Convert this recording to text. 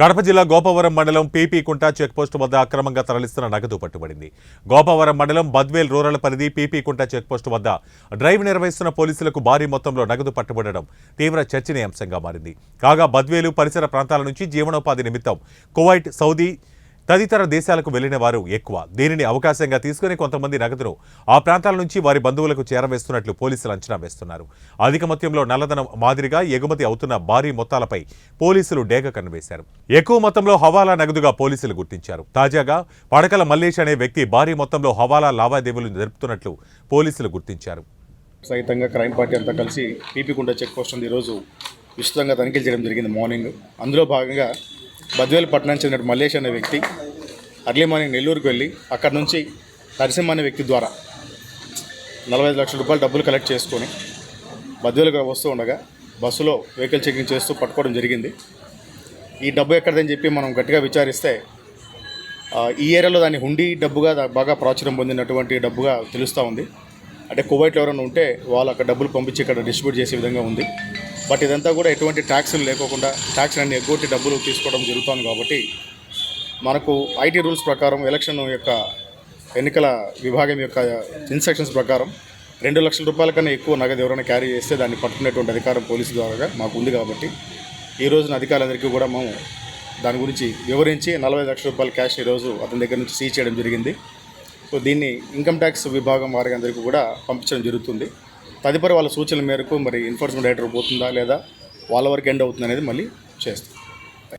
కడప జిల్లా గోపవరం మండలం PP Kunta checkpost వద్ద అక్రమంగా తరలిస్తున్న నగదు పట్టుబడింది. గోపవరం మండలం బద్వేల్ రూరల్ పరిధి పీపీ కుంట చెక్పోస్టు వద్ద డ్రైవ్ నిర్వహిస్తున్న పోలీసులకు భారీ మొత్తంలో నగదు పట్టుబడడం తీవ్ర చర్చనీయాంశంగా మారింది. కాగా బద్వేలు పరిసర ప్రాంతాల నుంచి జీవనోపాధి నిమిత్తం కువైట్ సౌదీ తదితర దేశాలకు వెళ్ళిన వారు ఎక్కువ. దీనిని అవకాశంగా తీసుకుని కొంతమంది నగదును ఆ ప్రాంతాల నుంచి వారి బంధువులకు చేరవేస్తున్నట్లు పోలీసులు అంచనా వేస్తున్నారు. అధిక మొత్తంలో నల్లధనం మాదిరిగా ఎగుమతి అవుతున్న భారీ మొత్తాలపై పోలీసులు డేగ కన్నువేశారు. ఎక్కువ మొత్తంలో హవాలా నగదుగా పోలీసులు గుర్తించారు. తాజాగా పడకల మల్లేష్ అనే వ్యక్తి భారీ మొత్తంలో హవాలా లావాదేవీలు జరుపుతున్నట్లు పోలీసులు గుర్తించారు. సహితంగా క్రైమ్ పార్టీ అంతా కలిసి పీపీకుంట చెక్ పోస్ట్ ఉంది. ఈరోజు విస్తృతంగా తనిఖీలు చేయడం జరిగింది మార్నింగ్. అందులో భాగంగా బద్వేలు పట్టణానికి చెందిన మల్లేష్ అనే వ్యక్తి అర్లీ మార్నింగ్ నెల్లూరుకు వెళ్ళి అక్కడ నుంచి నరసింహ అనే వ్యక్తి ద్వారా నలభై ఐదు లక్షల రూపాయలు డబ్బులు కలెక్ట్ చేసుకొని మధ్యలో వస్తూ ఉండగా బస్సులో వెహికల్ చెకింగ్ చేస్తూ పట్టుకోవడం జరిగింది. ఈ డబ్బు ఎక్కడదని చెప్పి మనం గట్టిగా విచారిస్తే ఈ ఏరియాలో దాన్ని హుండీ డబ్బుగా బాగా ప్రాచుర్యం పొందినటువంటి డబ్బుగా తెలుస్తూ ఉంది. అంటే కువైట్లో ఎవరైనా ఉంటే వాళ్ళు అక్కడ డబ్బులు పంపించి ఇక్కడ డిస్ట్రిబ్యూట్ చేసే విధంగా ఉంది. బట్ ఇదంతా కూడా ఎటువంటి ట్యాక్సులు లేకోకుండా ట్యాక్స్ అన్ని ఎగ్గొట్టి డబ్బులు తీసుకోవడం జరుగుతుంది కాబట్టి మనకు ఐటీ రూల్స్ ప్రకారం ఎలక్షన్ యొక్క ఎన్నికల విభాగం యొక్క ఇన్స్ట్రక్షన్స్ ప్రకారం రెండు లక్షల రూపాయల కన్నా ఎక్కువ నగదు ఎవరైనా క్యారీ చేస్తే దాన్ని పట్టుకునేటువంటి అధికారం పోలీసు ద్వారా మాకు ఉంది కాబట్టి ఈ రోజున అధికారులందరికీ కూడా మేము దాని గురించి వివరించి నలభై లక్షల రూపాయల క్యాష్ ఈరోజు అతని దగ్గర నుంచి సీజ్ చేయడం జరిగింది. సో దీన్ని ఇన్కమ్ ట్యాక్స్ విభాగం వారి అందరికీ కూడా పంపించడం జరుగుతుంది. తదుపరి వాళ్ళ సూచనల మేరకు మరి ఎన్ఫోర్స్మెంట్ డైరెక్టర్ పోతుందా లేదా వాళ్ళ వరకు ఎండ్ అవుతుంది అనేది మళ్ళీ చేస్తాం.